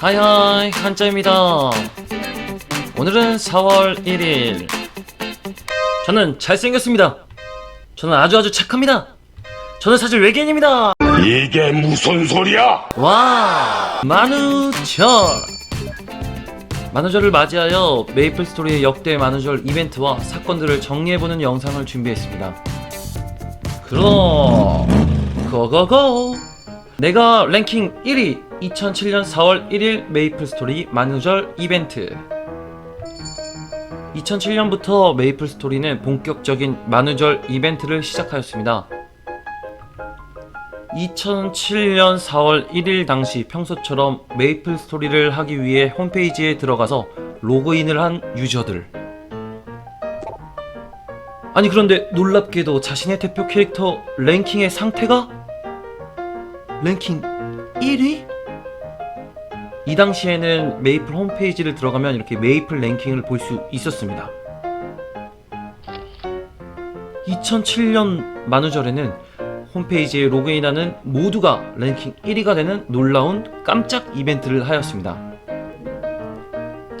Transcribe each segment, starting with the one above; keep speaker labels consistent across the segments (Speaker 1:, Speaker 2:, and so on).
Speaker 1: 하이하이 한자입니다. 오늘은 4월 1일. 저는 잘생겼습니다. 저는 아주 아주 착합니다. 저는 사실 외계인입니다.
Speaker 2: 이게 무슨 소리야?
Speaker 1: 와 만우절. 만우절을 맞이하여 메이플 스토리의 역대 만우절 이벤트와 사건들을 정리해보는 영상을 준비했습니다. 그럼 고고고. 내가 랭킹 1위 2007년 4월 1일 메이플 스토리 만우절 이벤트 2007년부터 메이플 스토리는 본격적인 만우절 이벤트를 시작하였습니다 2007년 4월 1일 당시 평소처럼 메이플 스토리를 하기 위해 홈페이지에 들어가서 로그인을 한 유저들. 아니 그런데 놀랍게도 자신의 대표 캐릭터 랭킹의 상태가 랭킹 1위? 이 당시에는 메이플 홈페이지를 들어가면 이렇게 메이플 랭킹을 볼 수 있었습니다. 2007년 만우절에는 홈페이지에 로그인하는 모두가 랭킹 1위가 되는 놀라운 깜짝 이벤트를 하였습니다.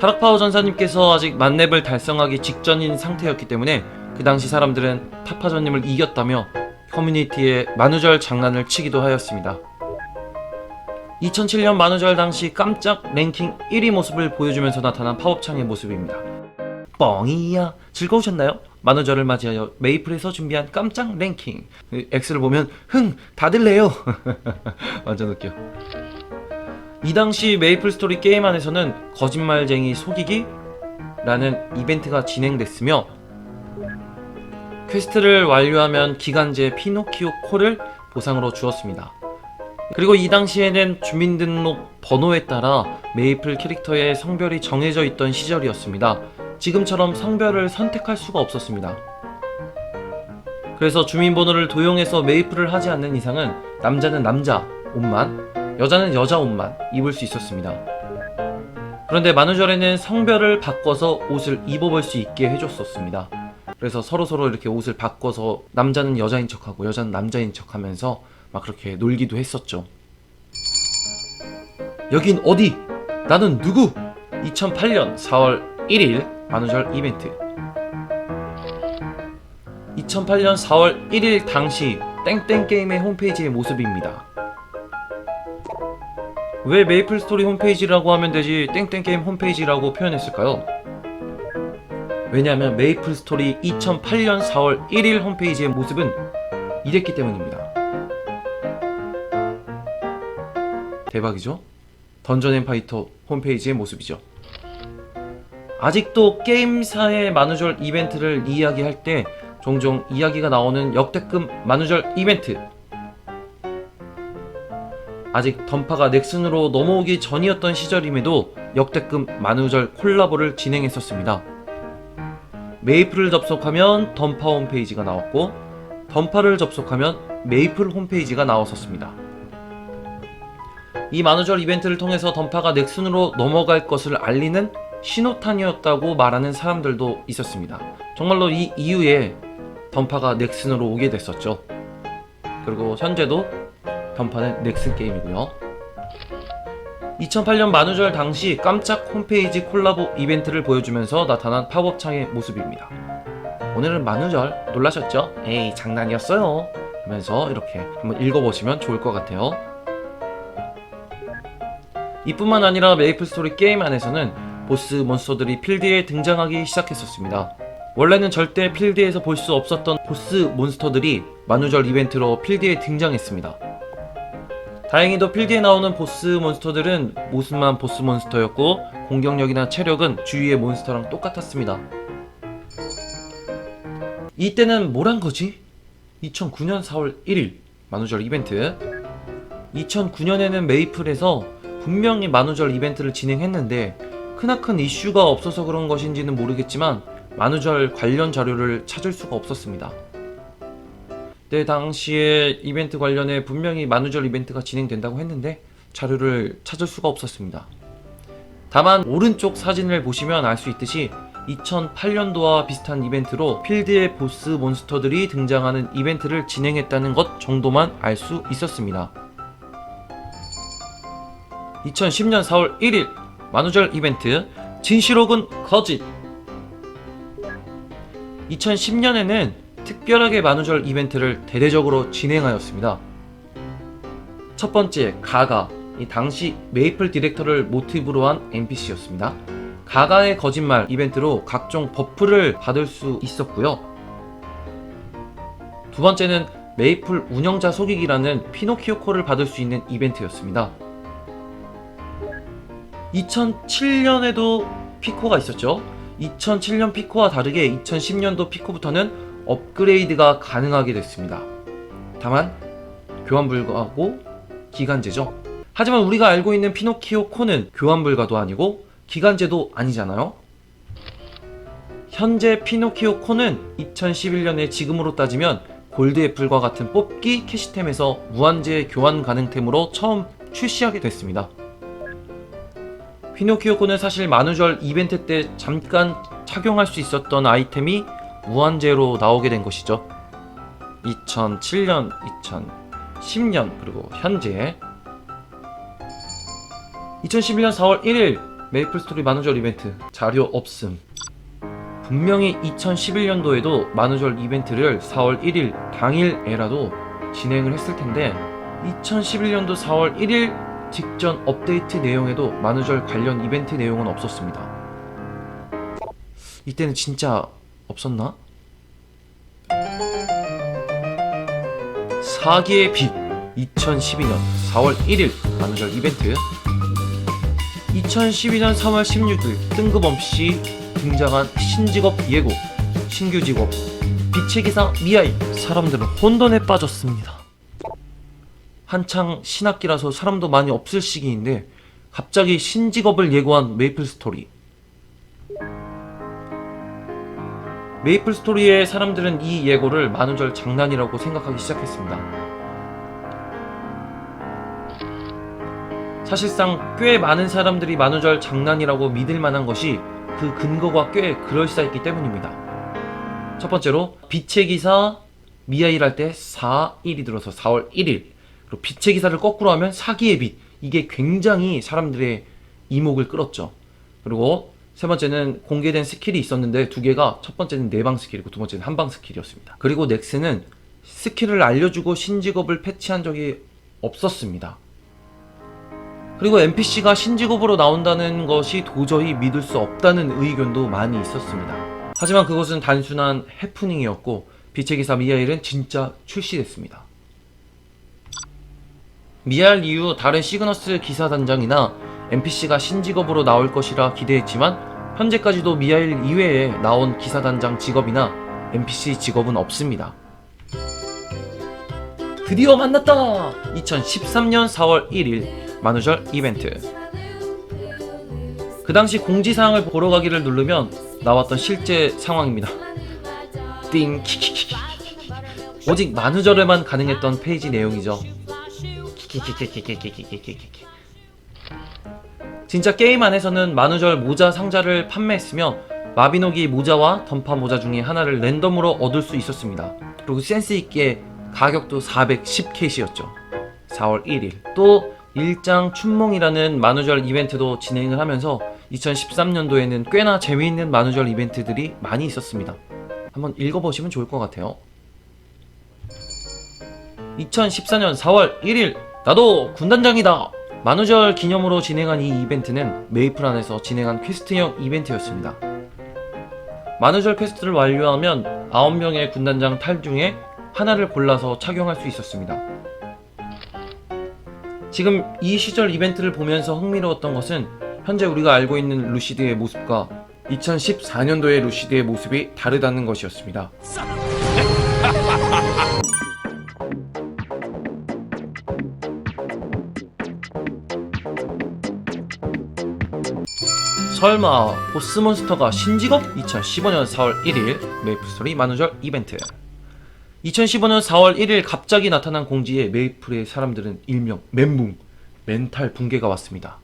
Speaker 1: 타락파워 전사님께서 아직 만렙을 달성하기 직전인 상태였기 때문에 그 당시 사람들은 타파전님을 이겼다며 커뮤니티에 만우절 장난을 치기도 하였습니다. 2007년 만우절 당시 깜짝 랭킹 1위 모습을 보여주면서 나타난 파업창의 모습입니다. 뻥이야. 즐거우셨나요? 만우절을 맞이하여 메이플에서 준비한 깜짝 랭킹. 그 X를 보면 흥 다들 내요. 완전 웃겨. 이 당시 메이플 스토리 게임 안에서는 거짓말쟁이 속이기 라는 이벤트가 진행됐으며 퀘스트를 완료하면 기간제 피노키오 콜을 보상으로 주었습니다. 그리고 이 당시에는 주민등록 번호에 따라 메이플 캐릭터의 성별이 정해져 있던 시절이었습니다. 지금처럼 성별을 선택할 수가 없었습니다. 그래서 주민번호를 도용해서 메이플을 하지 않는 이상은 남자는 남자 옷만, 여자는 여자 옷만 입을 수 있었습니다. 그런데 만우절에는 성별을 바꿔서 옷을 입어볼 수 있게 해줬었습니다. 그래서 서로서로 이렇게 옷을 바꿔서 남자는 여자인 척하고 여자는 남자인 척하면서 막 그렇게 놀기도 했었죠. 여긴 어디? 나는 누구? 2008년 4월 1일 만우절 이벤트 2008년 4월 1일 당시 땡땡게임의 홈페이지의 모습입니다 왜 메이플 스토리 홈페이지라고 하면 되지 땡땡게임 홈페이지라고 표현했을까요? 왜냐하면 메이플 스토리 2008년 4월 1일 홈페이지의 모습은 이랬기 때문입니다 대박이죠? 던전 앤 파이터 홈페이지의 모습이죠 아직도 게임사의 만우절 이벤트를 이야기할 때 종종 이야기가 나오는 역대급 만우절 이벤트. 아직 던파가 넥슨으로 넘어오기 전이었던 시절임에도 역대급 만우절 콜라보를 진행했었습니다. 메이플을 접속하면 던파 홈페이지가 나왔고, 던파를 접속하면 메이플 홈페이지가 나왔었습니다. 이 만우절 이벤트를 통해서 던파가 넥슨으로 넘어갈 것을 알리는 신호탄이었다고 말하는 사람들도 있었습니다. 정말로 이 이후에 던파가 넥슨으로 오게 됐었죠. 그리고 현재도 던파는 넥슨 게임이고요. 2008년 만우절 당시 깜짝 홈페이지 콜라보 이벤트를 보여주면서 나타난 팝업창의 모습입니다. 오늘은 만우절 놀라셨죠? 에이 장난이었어요. 하면서 이렇게 한번 읽어보시면 좋을 것 같아요. 이뿐만 아니라 메이플 스토리 게임 안에서는 보스 몬스터들이 필드에 등장하기 시작했었습니다. 원래는 절대 필드에서 볼 수 없었던 보스 몬스터들이 만우절 이벤트로 필드에 등장했습니다. 다행히도 필드에 나오는 보스 몬스터들은 모습만 보스 몬스터였고 공격력이나 체력은 주위의 몬스터랑 똑같았습니다. 이때는 뭘한 거지? 2009년 4월 1일 만우절 이벤트 2009년에는 메이플에서 분명히 만우절 이벤트를 진행했는데 크나큰 이슈가 없어서 그런 것인지는 모르겠지만 만우절 관련 자료를 찾을 수가 없었습니다. 때 당시에 이벤트 관련해 분명히 만우절 이벤트가 진행된다고 했는데 자료를 찾을 수가 없었습니다. 다만 오른쪽 사진을 보시면 알 수 있듯이 2008년도와 비슷한 이벤트로 필드의 보스 몬스터들이 등장하는 이벤트를 진행했다는 것 정도만 알 수 있었습니다. 2010년 4월 1일 만우절 이벤트 진실 혹은 거짓 2010년에는 특별하게 만우절 이벤트를 대대적으로 진행하였습니다. 첫 번째 가가 이 당시 메이플 디렉터를 모티브로 한 NPC였습니다. 가가의 거짓말 이벤트로 각종 버프를 받을 수 있었고요. 두 번째는 메이플 운영자 속이기라는 피노키오 콜을 받을 수 있는 이벤트였습니다. 2007년에도 피코가 있었죠. 2007년 피코와 다르게 2010년도 피코부터는 업그레이드가 가능하게 됐습니다. 다만 교환 불가하고 기간제죠. 하지만 우리가 알고 있는 피노키오 코는 교환 불가도 아니고 기간제도 아니잖아요. 현재 피노키오 코는 2011년에 지금으로 따지면 골드 애플과 같은 뽑기 캐시템에서 무한제 교환 가능템으로 처음 출시하게 됐습니다. 피노키오 코는 사실 만우절 이벤트 때 잠깐 착용할 수 있었던 아이템이 무한제로 나오게 된 것이죠. 2007년, 2010년 그리고 현재 2011년 4월 1일 메이플 스토리 만우절 이벤트 자료 없음. 분명히 2011년도에도 만우절 이벤트를 4월 1일 당일에라도 진행을 했을 텐데 2011년도 4월 1일 직전 업데이트 내용에도 만우절 관련 이벤트 내용은 없었습니다. 이때는 진짜 없었나? 사기의 빛 2012년 4월 1일 만우절 이벤트 2012년 3월 16일 뜬금없이 등장한 신직업 예고 신규 직업 빛의 기사 미아이 사람들은 혼돈에 빠졌습니다 한창 신학기라서 사람도 많이 없을 시기인데 갑자기 신직업을 예고한 메이플 스토리. 메이플 스토리의 사람들은 이 예고를 만우절 장난이라고 생각하기 시작했습니다. 사실상 꽤 많은 사람들이 만우절 장난이라고 믿을 만한 것이 그 근거가 꽤 그럴싸했기 때문입니다. 첫 번째로 빛의 기사 미아일 할 때 4일이 들어서 4월 1일 그리고 빛의 기사를 거꾸로 하면 사기의 빛 이게 굉장히 사람들의 이목을 끌었죠. 그리고 세 번째는 공개된 스킬이 있었는데 두 개가 첫 번째는 내방 스킬이고 두 번째는 한방 스킬이었습니다. 그리고 넥스는 스킬을 알려주고 신직업을 패치한 적이 없었습니다. 그리고 NPC가 신직업으로 나온다는 것이 도저히 믿을 수 없다는 의견도 많이 있었습니다. 하지만 그것은 단순한 해프닝이었고 빛의 기사 미아일은 진짜 출시됐습니다. 미아일 이후 다른 시그너스 기사 단장이나 NPC가 신직업으로 나올 것이라 기대했지만 현재까지도 미아일 이외에 나온 기사 단장 직업이나 NPC 직업은 없습니다. 드디어 만났다! 2013년 4월 1일 만우절 이벤트 그 당시 공지사항을 보러 가기를 누르면 나왔던 실제 상황입니다 띵 키키키키 오직 만우절에만 가능했던 페이지 내용이죠 키키키키키키키키키키 진짜 게임 안에서는 만우절 모자 상자를 판매했으며 마비노기 모자와 던파 모자 중에 하나를 랜덤으로 얻을 수 있었습니다 그리고 센스 있게 가격도 410캐시였죠 4월 1일 또 일장 춘몽이라는 만우절 이벤트도 진행을 하면서 2013년도에는 꽤나 재미있는 만우절 이벤트들이 많이 있었습니다. 한번 읽어보시면 좋을 것 같아요. 2014년 4월 1일 나도 군단장이다! 만우절 기념으로 진행한 이 이벤트는 메이플 안에서 진행한 퀘스트형 이벤트였습니다. 만우절 퀘스트를 완료하면 9명의 군단장 탈 중에 하나를 골라서 착용할 수 있었습니다. 지금 이 시절 이벤트를 보면서 흥미로웠던 것은 현재 우리가 알고 있는 루시드의 모습과 2014년도의 루시드의 모습이 다르다는 것이었습니다. 설마 보스몬스터가 신직업? 2015년 4월 1일 메이플스토리 만우절 이벤트 2015년 4월 1일 갑자기 나타난 공지에 메이플의 사람들은 일명 멘붕, 멘탈 붕괴가 왔습니다.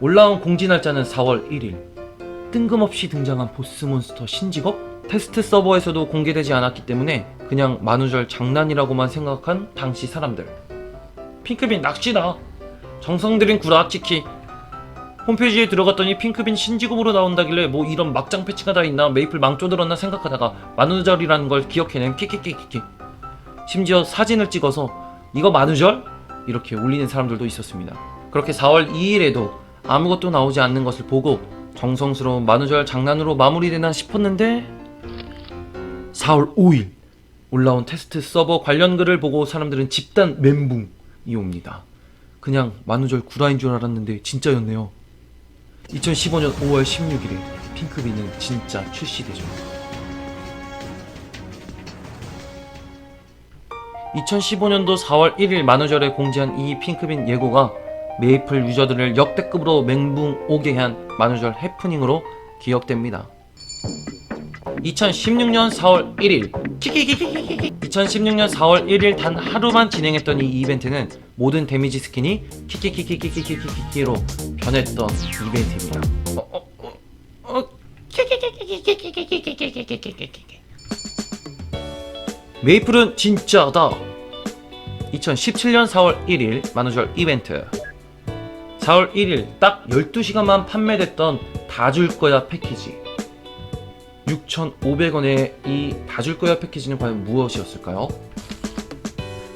Speaker 1: 올라온 공지 날짜는 4월 1일. 뜬금없이 등장한 보스몬스터 신직업? 테스트 서버에서도 공개되지 않았기 때문에 그냥 만우절 장난이라고만 생각한 당시 사람들. 핑크빈 낚시다. 정성 들인 구라치키. 홈페이지에 들어갔더니 핑크빈 신지급으로 나온다길래 뭐 이런 막장 패치가 다 있나 메이플 망조 들었나 생각하다가 만우절이라는 걸 기억해낸 키키키키키. 심지어 사진을 찍어서 이거 만우절? 이렇게 올리는 사람들도 있었습니다. 그렇게 4월 2일에도 아무것도 나오지 않는 것을 보고 정성스러운 만우절 장난으로 마무리되나 싶었는데 4월 5일 올라온 테스트 서버 관련 글을 보고 사람들은 집단 멘붕이 옵니다. 그냥 만우절 구라인 줄 알았는데 진짜였네요. 2015년 5월 16일에 핑크비는 진짜 출시되죠. 2015년도 4월 1일 만우절에 공지한 이 핑크빈 예고가 메이플 유저들을 역대급으로 멘붕 오게 한 만우절 해프닝으로 기억됩니다. 2016년 4월 1일 2016년 4월 1일 단 하루만 진행했던 이 이벤트는 모든 데미지 스킨이 키키키키키키키키키로 변했던 이벤트입니다. 어, 어, 어, 어. 메이플은 진짜다. 2017년 4월 1일 만우절 이벤트. 4월 1일 딱 12시간만 판매됐던 다 줄 거야 패키지. 6,500원의 이다줄 거야 패키지는 과연 무엇이었을까요?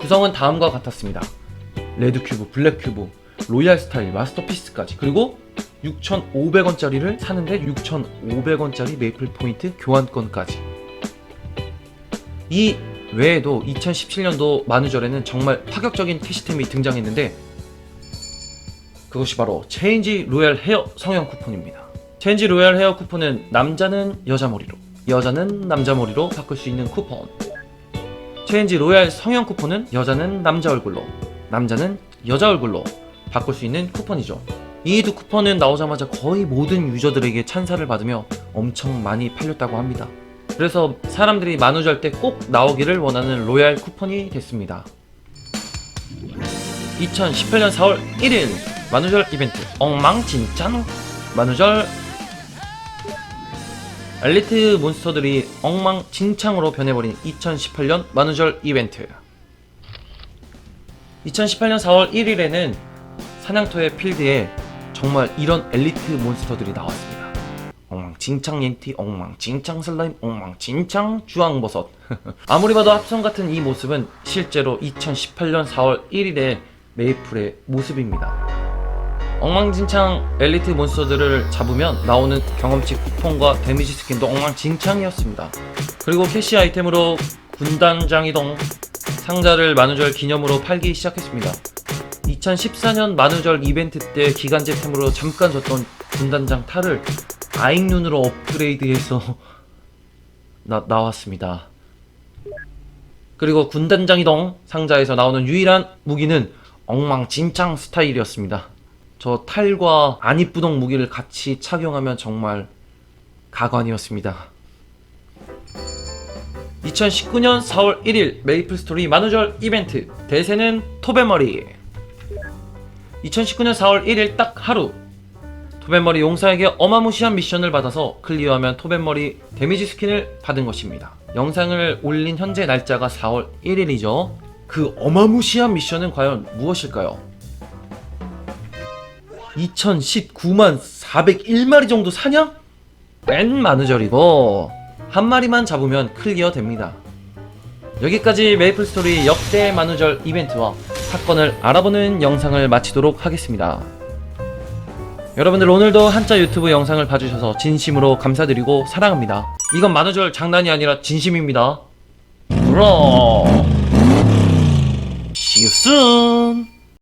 Speaker 1: 구성은 다음과 같았습니다. 레드 큐브, 블랙 큐브, 로얄 스타일, 마스터피스까지 그리고 6,500원짜리를 사는데 6,500원짜리 메이플 포인트 교환권까지. 이 외에도 2017년도 만우절에는 정말 파격적인 캐시템이 등장했는데 그것이 바로 체인지 로얄 헤어 성형 쿠폰입니다. 체인지 로얄 헤어 쿠폰은 남자는 여자 머리로, 여자는 남자 머리로 바꿀 수 있는 쿠폰. 체인지 로얄 성형 쿠폰은 여자는 남자 얼굴로, 남자는 여자 얼굴로 바꿀 수 있는 쿠폰이죠. 이 두 쿠폰은 나오자마자 거의 모든 유저들에게 찬사를 받으며 엄청 많이 팔렸다고 합니다. 그래서 사람들이 만우절 때 꼭 나오기를 원하는 로얄 쿠폰이 됐습니다. 2018년 4월 1일 만우절 이벤트 엉망진창 만우절 엘리트 몬스터들이 엉망진창으로 변해버린 2018년 만우절 이벤트. 2018년 4월 1일에는 사냥터의 필드에 정말 이런 엘리트 몬스터들이 나왔습니다. 엉망진창 옌티, 엉망진창 슬라임, 엉망진창 주황버섯. 아무리 봐도 합성 같은 이 모습은 실제로 2018년 4월 1일의 메이플의 모습입니다 엉망진창 엘리트 몬스터들을 잡으면 나오는 경험치 쿠폰과 데미지 스킨도 엉망진창이었습니다. 그리고 캐시 아이템으로 군단장이동 상자를 만우절 기념으로 팔기 시작했습니다. 2014년 만우절 이벤트 때 기간제템으로 잠깐 줬던 군단장 탈을 아잉눈으로 업그레이드해서 나, 나왔습니다. 그리고 군단장이동 상자에서 나오는 유일한 무기는 엉망진창 스타일이었습니다. 저 탈과 안이쁘동 무기를 같이 착용하면 정말 가관이었습니다. 2019년 4월 1일 메이플 스토리 만우절 이벤트 대세는 토베머리 2019년 4월 1일 딱 하루 토벤머리 용사에게 어마무시한 미션을 받아서 클리어하면 토벤머리 데미지 스킨을 받은 것입니다. 영상을 올린 현재 날짜가 4월 1일이죠. 그 어마무시한 미션은 과연 무엇일까요? 2019만 401마리 정도 사냥? 뺀 만우절이고 한 마리만 잡으면 클리어 됩니다. 여기까지 메이플 스토리 역대 만우절 이벤트와 사건을 알아보는 영상을 마치도록 하겠습니다. 여러분들 오늘도 한자 유튜브 영상을 봐주셔서 진심으로 감사드리고 사랑합니다. 이건 만우절 장난이 아니라 진심입니다. 그럼 See you soon.